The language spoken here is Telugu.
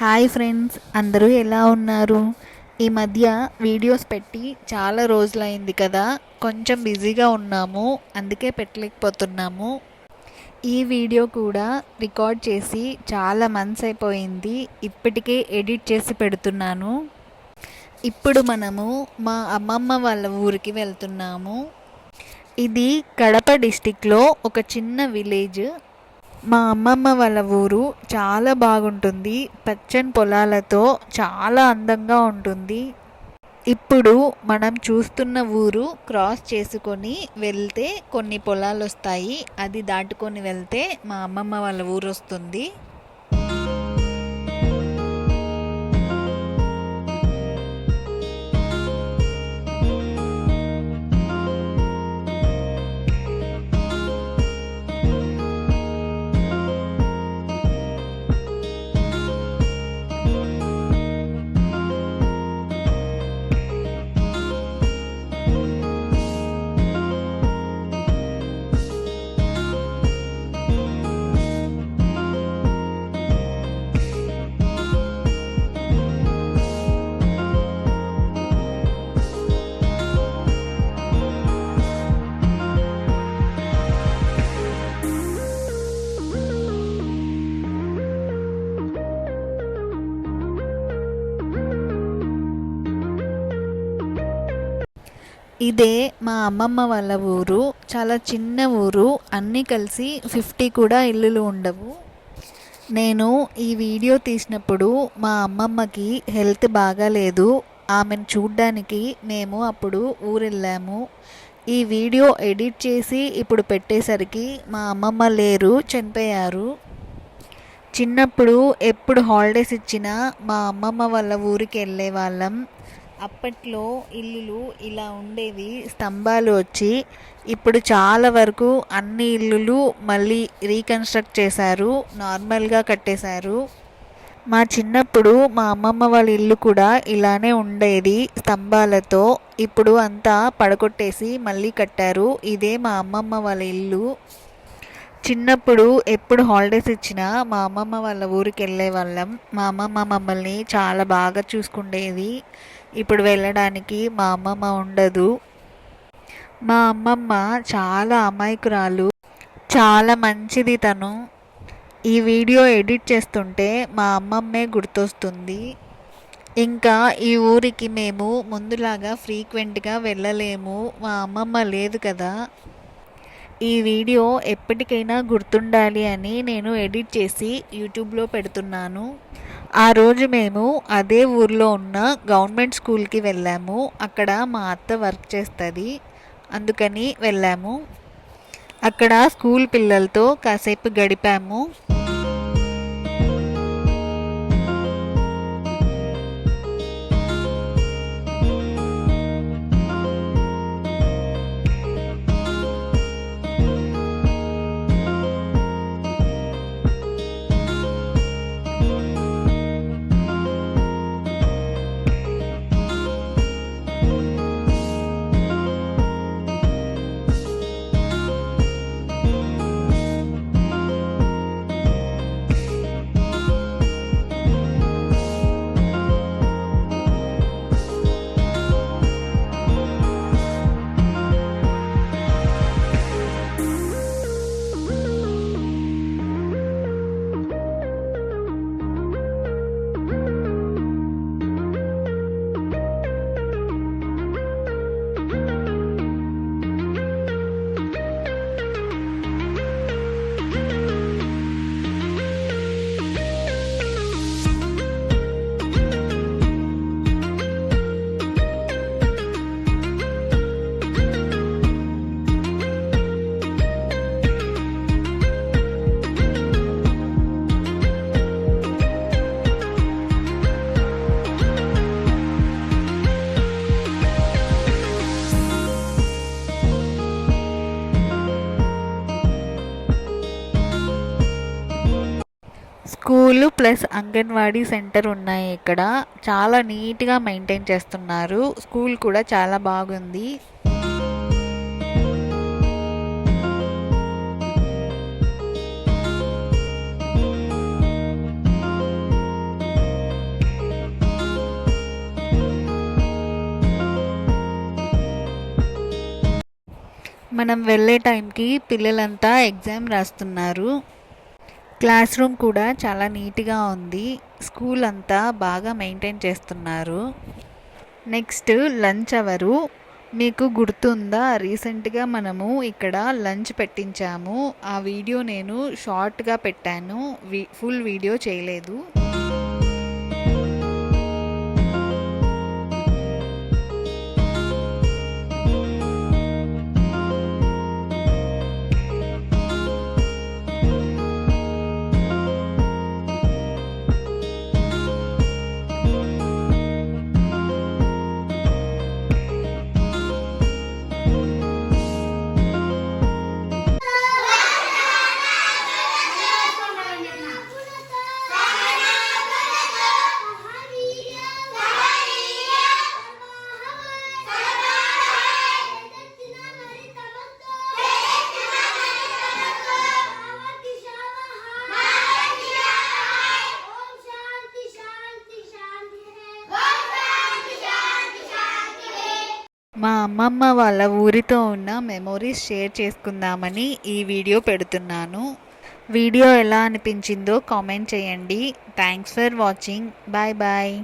హాయ్ ఫ్రెండ్స్ అందరూ ఎలా ఉన్నారు? ఈ మధ్య వీడియోస్ పెట్టి చాలా రోజులైంది కదా కొంచెం బిజీగా ఉన్నాము అందుకే పెట్టలేకపోతున్నాము. ఈ వీడియో కూడా రికార్డ్ చేసి చాలా మంత్స్ అయిపోయింది ఇప్పటికే ఎడిట్ చేసి పెడుతున్నాను. ఇప్పుడు మనము మా అమ్మమ్మ వాళ్ళ ఊరికి వెళ్తున్నాము. ఇది కడప డిస్టిక్లో ఒక చిన్న విలేజ్ మా అమ్మమ్మ వాళ్ళ ఊరు చాలా బాగుంటుంది. పచ్చని పొలాలతో చాలా అందంగా ఉంటుంది. ఇప్పుడు మనం చూస్తున్న ఊరు క్రాస్ చేసుకొని వెళ్తే కొన్ని పొలాలు వస్తాయి అది దాటుకొని వెళ్తే మా అమ్మమ్మ వాళ్ళ ఊరు వస్తుంది ఇదే మా అమ్మమ్మ వాళ్ళ ఊరు. చాలా చిన్న ఊరు. అన్నీ కలిసి ఫిఫ్టీ కూడా ఇల్లులు ఉండవు. నేను ఈ వీడియో తీసినప్పుడు మా అమ్మమ్మకి హెల్త్ బాగాలేదు. ఆమెను చూడ్డానికి మేము అప్పుడు ఊరెళ్ళాము. ఈ వీడియో ఎడిట్ చేసి ఇప్పుడు పెట్టేసరికి మా అమ్మమ్మ లేరు చనిపోయారు. చిన్నప్పుడు ఎప్పుడు హాలిడేస్ ఇచ్చినా మా అమ్మమ్మ వాళ్ళ ఊరికి వెళ్ళే వాళ్ళం. అప్పట్లో ఇల్లులు ఇలా ఉండేవి. స్తంభాలు వచ్చి ఇప్పుడు చాలా వరకు అన్ని ఇల్లులు మళ్ళీ రీకన్స్ట్రక్ట్ చేశారు. నార్మల్గా కట్టేశారు. మా చిన్నప్పుడు మా అమ్మమ్మ వాళ్ళ ఇల్లు కూడా ఇలానే ఉండేది స్తంభాలతో. ఇప్పుడు అంతా పడగొట్టేసి మళ్ళీ కట్టారు. ఇదే మా అమ్మమ్మ వాళ్ళ ఇల్లు. చిన్నప్పుడు ఎప్పుడు హాలిడేస్ ఇచ్చినా మా అమ్మమ్మ వాళ్ళ ఊరికి వెళ్ళే వాళ్ళం. మా అమ్మమ్మ మమ్మల్ని చాలా బాగా చూసుకుండేది. ఇప్పుడు వెళ్ళడానికి మా అమ్మమ్మ ఉండదు. మా అమ్మమ్మ చాలా అమాయకురాలు చాలా మంచిది తను. ఈ వీడియో ఎడిట్ చేస్తుంటే మా అమ్మమ్మే గుర్తొస్తుంది. ఇంకా ఈ ఊరికి మేము ముందులాగా ఫ్రీక్వెంట్గా వెళ్ళలేము. మా అమ్మమ్మ లేదు కదా. ఈ వీడియో ఎప్పటికైనా గుర్తుండాలి అని నేను ఎడిట్ చేసి యూట్యూబ్లో పెడుతున్నాను. ఆ రోజు మేము అదే ఊర్లో ఉన్న గవర్నమెంట్ స్కూల్కి వెళ్ళాము. అక్కడ మా అత్త వర్క్ చేస్తుంది. అందుకని వెళ్ళాము. అక్కడ స్కూల్ పిల్లలతో కాసేపు గడిపాము. స్కూలు ప్లస్ అంగన్వాడీ సెంటర్ ఉన్నాయి ఇక్కడ. చాలా నీట్గా మెయింటైన్ చేస్తున్నారు. స్కూల్ కూడా చాలా బాగుంది. మనం వెళ్ళే టైంకి పిల్లలంతా ఎగ్జామ్ రాస్తున్నారు. క్లాస్ రూమ్ కూడా చాలా నీట్గా ఉంది. స్కూల్ అంతా బాగా మెయింటైన్ చేస్తున్నారు. Next lunch hour. మీకు గుర్తుందా? రీసెంట్గా మనము ఇక్కడ లంచ్ పెట్టించాము. ఆ వీడియో నేను షార్ట్గా పెట్టాను. వి ఫుల్ వీడియో చేయలేదు. అమ్మమ్మ వాళ్ళ ఊరితో ఉన్న మెమొరీస్ షేర్ చేసుకుందామని ఈ వీడియో పెడుతున్నాను. వీడియో ఎలా అనిపించిందో కామెంట్ చేయండి. Thanks for watching bye bye